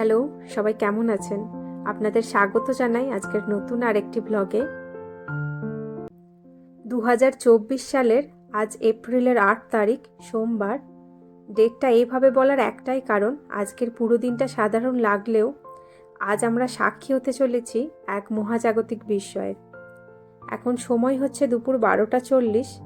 Hello, সবাই কেমন আছেন? আপনাদের স্বাগত জানাই আজকের নতুন আরেকটি ব্লগে দু হাজার চব্বিশ সালের আজ এপ্রিলের আট তারিখ, সোমবার। ডেটটা এইভাবে বলার একটাই কারণ, আজকের পুরো দিনটা সাধারণ লাগলেও আজ আমরা সাক্ষী হতে চলেছি এক মহাজাগতিক বিস্ময়ের এখন সময় হচ্ছে দুপুর বারোটা চল্লিশ।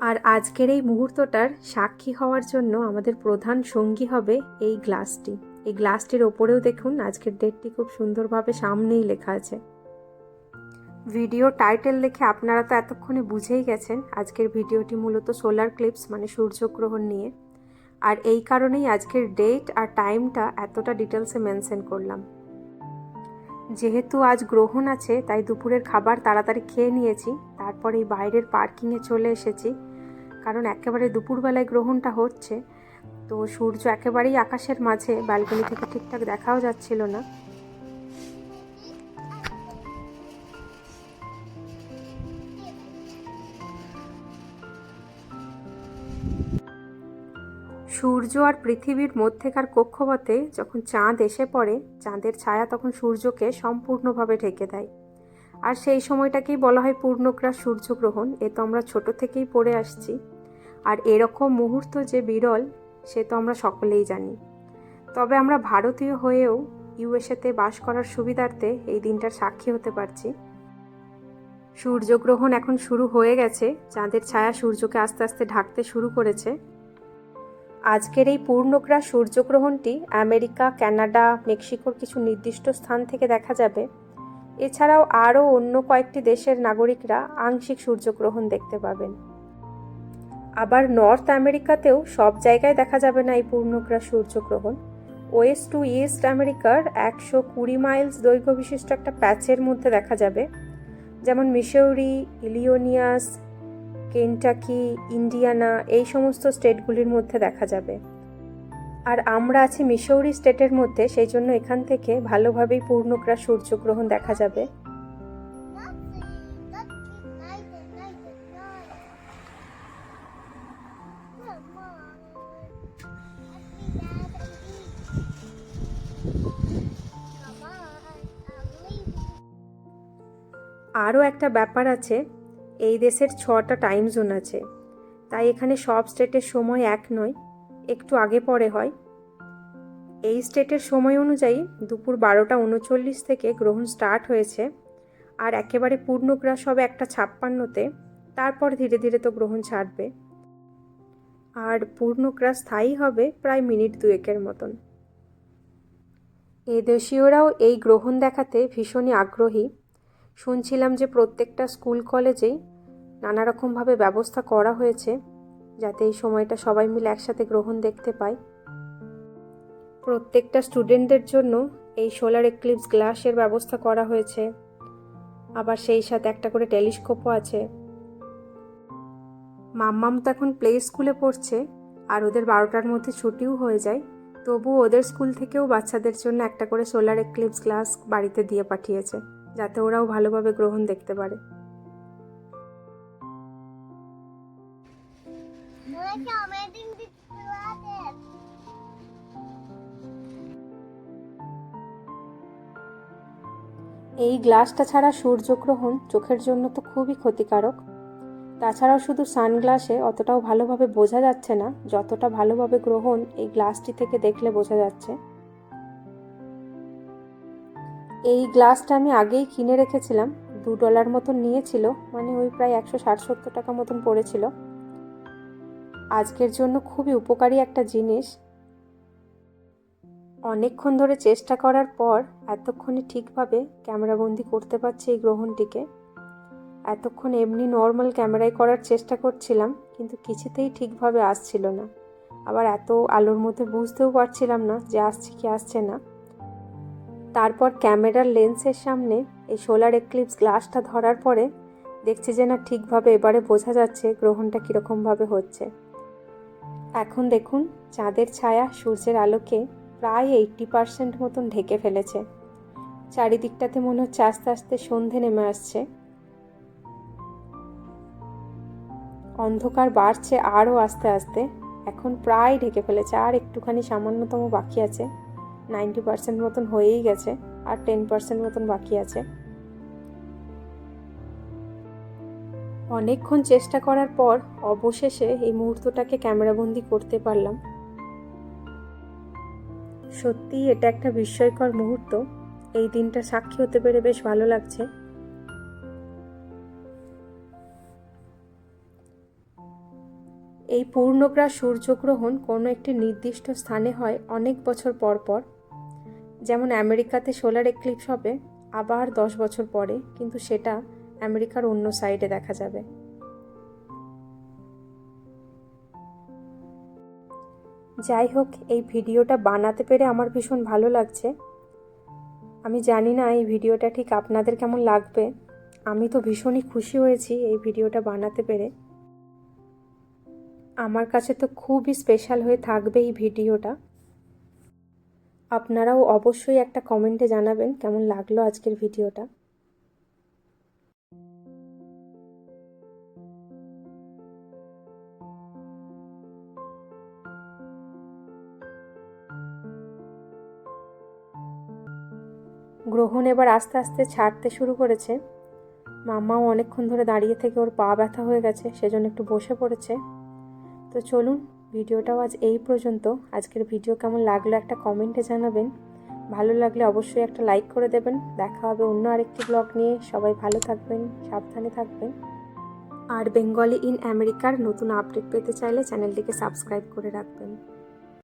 আর আজকের এই মুহূর্তটার সাক্ষী হওয়ার জন্য আমাদের প্রধান সঙ্গী হবে এই গ্লাসটি। এই গ্লাসটির ওপরেও দেখুন, আজকের ডেটটি খুব সুন্দরভাবে সামনেই লেখা আছে। ভিডিও টাইটেল দেখে আপনারা তো এতক্ষণে বুঝেই গেছেন আজকের ভিডিওটি মূলত সোলার ক্লিপস মানে সূর্যগ্রহণ নিয়ে। আর এই কারণেই আজকের ডেট আর টাইমটা এতটা ডিটেলসে মেনশন করলাম। যেহেতু আজ গ্রহণ আছে, তাই দুপুরের খাবার তাড়াতাড়ি খেয়ে নিয়েছি, তারপর এই বাইরের পার্কিংয়ে চলে এসেছি। কারণ একেবারে দুপুরবেলায় গ্রহণটা হচ্ছে তো সূর্য একেবারেই আকাশের মাঝে ব্যালকনি থেকে ঠিকঠাক দেখাও যাচ্ছিল না। সূর্য আর পৃথিবীর মধ্যেকার কক্ষপথে যখন চাঁদ এসে পড়ে, চাঁদের ছায়া তখন সূর্যকে সম্পূর্ণভাবে ঢেকে দেয়। আর সেই সময়টাকেই বলা হয় পূর্ণগ্রাস সূর্যগ্রহণ। এ তো আমরা ছোট থেকেই পড়ে আসছি। আর এরকম মুহূর্ত যে বিরল সে তো আমরা সকলেই জানি। তবে আমরা ভারতীয় হয়েও ইউএসএতে বাস করার সুবিধার্থে এই দিনটার সাক্ষী হতে পারছি। সূর্যগ্রহণ এখন শুরু হয়ে গেছে, চাঁদের ছায়া সূর্যকে আস্তে আস্তে ঢাকতে শুরু করেছে। আজকের এই পূর্ণগ্রাস সূর্যগ্রহণটি আমেরিকা, কানাডা, মেক্সিকোর কিছু নির্দিষ্ট স্থান থেকে দেখা যাবে। এছাড়াও আরও অন্য কয়েকটি দেশের নাগরিকরা আংশিক সূর্যগ্রহণ দেখতে পাবেন। আবার নর্থ আমেরিকাতেও সব জায়গায় দেখা যাবে না এই পূর্ণগ্রাস সূর্যগ্রহণ। ওয়েস্ট টু ইস্ট আমেরিকার একশো কুড়ি মাইলস দৈর্ঘ্য বিশিষ্ট একটা প্যাচের মধ্যে দেখা যাবে। যেমন মিশৌরি, ইলিওনিয়াস, কেন্টাকি, ইন্ডিয়ানা, এই সমস্ত স্টেটগুলির মধ্যে দেখা যাবে। আর আমরা আছি মিশৌরি স্টেটের মধ্যে, সেই জন্য এখান থেকে ভালোভাবেই পূর্ণগ্রাস সূর্যগ্রহণ দেখা যাবে। আরও একটা ব্যাপার আছে, এই দেশের ছটা টাইম জোন আছে। তাই এখানে সব স্টেটের সময় এক নয়, একটু আগে পরে হয়। এই স্টেটের সময় অনুযায়ী দুপুর বারোটা উনচল্লিশ থেকে গ্রহণ স্টার্ট হয়েছে, আর একেবারে পূর্ণগ্রাস হবে একটা ছাপ্পান্নতে, তারপর ধীরে ধীরে তো গ্রহণ ছাড়বে। আর পূর্ণগ্রাস স্থায়ী হবে প্রায় মিনিট দুয়েকের মতন। এদেশীয়রাও এই গ্রহণ দেখাতে ভীষণই আগ্রহী। শুনছিলাম যে প্রত্যেকটা স্কুল কলেজেই নানা রকমভাবে ব্যবস্থা করা হয়েছে, যাতে এই সময়টা সবাই মিলে একসাথে গ্রহণ দেখতে পায়। প্রত্যেকটা স্টুডেন্টদের জন্য এই সোলার এক্লিপস গ্লাসের ব্যবস্থা করা হয়েছে। আবার সেই সাথে একটা করে টেলিস্কোপও আছে। মাম্মাম তো এখন প্লে স্কুলে পড়ছে, আর ওদের বারোটার মধ্যে ছুটিও হয়ে যায়। তবু ওদের স্কুল থেকেও বাচ্চাদের জন্য একটা করে সোলার এক্লিপস গ্লাস বাড়িতে দিয়ে পাঠিয়েছে। যাতে ওরাও ভালোভাবে গ্রহণ দেখতে পারে। এই গ্লাসটা ছাড়া সূর্যগ্রহণ চোখের জন্য তো খুবই ক্ষতিকারক। তাছাড়াও শুধু সানগ্লাসে অতটাও ভালোভাবে বোঝা যাচ্ছে না যতটা ভালোভাবে গ্রহণ এই গ্লাসটি থেকে দেখলে বোঝা যাচ্ছে। এই গ্লাসটা আমি আগেই কিনে রেখেছিলাম, দু ডলার মতন নিয়েছিল মানে ওই প্রায় একশো ষাট সত্তর টাকা মতন পড়েছিল। আজকের জন্য খুবই উপকারী একটা জিনিস। অনেকক্ষণ ধরে চেষ্টা করার পর এতক্ষণে ঠিকভাবে ক্যামেরাবন্দি করতে পারছি এই গ্রহণটিকে। এতক্ষণ এমনি নর্মাল ক্যামেরায় করার চেষ্টা করছিলাম, কিন্তু কিছুতেই ঠিকভাবে আসছিল না। আবার এত আলোর মধ্যে বুঝতেও পারছিলাম না যে আসছে কি আসছে না। তারপর ক্যামেরার লেন্সের সামনে এই সোলার এক্লিপস গ্লাসটা ধরার পরে দেখছি যে না ঠিকভাবে এবারে বোঝা যাচ্ছে গ্রহণটা কীরকমভাবে হচ্ছে। এখন দেখুন চাঁদের ছায়া সূর্যের আলোকে প্রায় এইট্টি পারসেন্ট মতন ঢেকে ফেলেছে। চারিদিকটাতে মনে হচ্ছে আস্তে আস্তে সন্ধে নেমে আসছে। অন্ধকার বাড়ছে আরও আস্তে আস্তে। এখন প্রায় ঢেকে ফেলেছে, আর একটুখানি সামান্যতম বাকি আছে। নাইনটি পার্সেন্ট মতন হয়েই গেছে আর টেন পার্সেন্ট মতন বাকি আছে। অনেকক্ষণ চেষ্টা করার পর অবশেষে এই মুহূর্তটাকে ক্যামেরাবন্দি করতে পারলাম। সত্যিই এটা একটা বিস্ময়কর মুহূর্ত। এই দিনটা সাক্ষী হতে পেরে বেশ ভালো লাগছে। এই পূর্ণগ্রাস সূর্যগ্রহণ কোনো একটি নির্দিষ্ট স্থানে হয় অনেক বছর পর পর। যেমন আমেরিকাতে সোলার এক্লিপস হবে আবার দশ বছর পরে, কিন্তু সেটা আমেরিকার অন্য সাইডে দেখা যাবে। যাই হোক, এই ভিডিওটা বানাতে পেরে আমার ভীষণ ভালো লাগছে। আমি জানি না এই ভিডিওটা ঠিক আপনাদের কেমন লাগবে। আমি তো ভীষণই খুশি হয়েছি এই ভিডিওটা বানাতে পেরে। আমার কাছে তো খুবই স্পেশাল হয়ে থাকবে এই ভিডিওটা। আপনারাও অবশ্যই একটা কমেন্টে জানাবেন কেমন লাগল আজকের ভিডিওটা। গ্রহণ এবার আস্তে আস্তে ছাড়তে শুরু করেছে। মাম্মাও অনেকক্ষণ ধরে দাঁড়িয়ে থেকে ওর পা ব্যথা হয়ে গেছে, সেজন্য একটু বসে পড়েছে। তো চলুন ভিডিওটাও আজ এই পর্যন্ত। আজকের ভিডিও কেমন লাগল একটা কমেন্টে জানাবেন। ভালো লাগলে অবশ্যই একটা লাইক করে দেবেন। দেখা হবে অন্য আরেকটি ব্লগ নিয়ে। সবাই ভালো থাকবেন, সাবধানে থাকবেন। আর বেঙ্গলি ইন আমেরিকার নতুন আপডেট পেতে চাইলে চ্যানেলটিকে সাবস্ক্রাইব করে রাখবেন।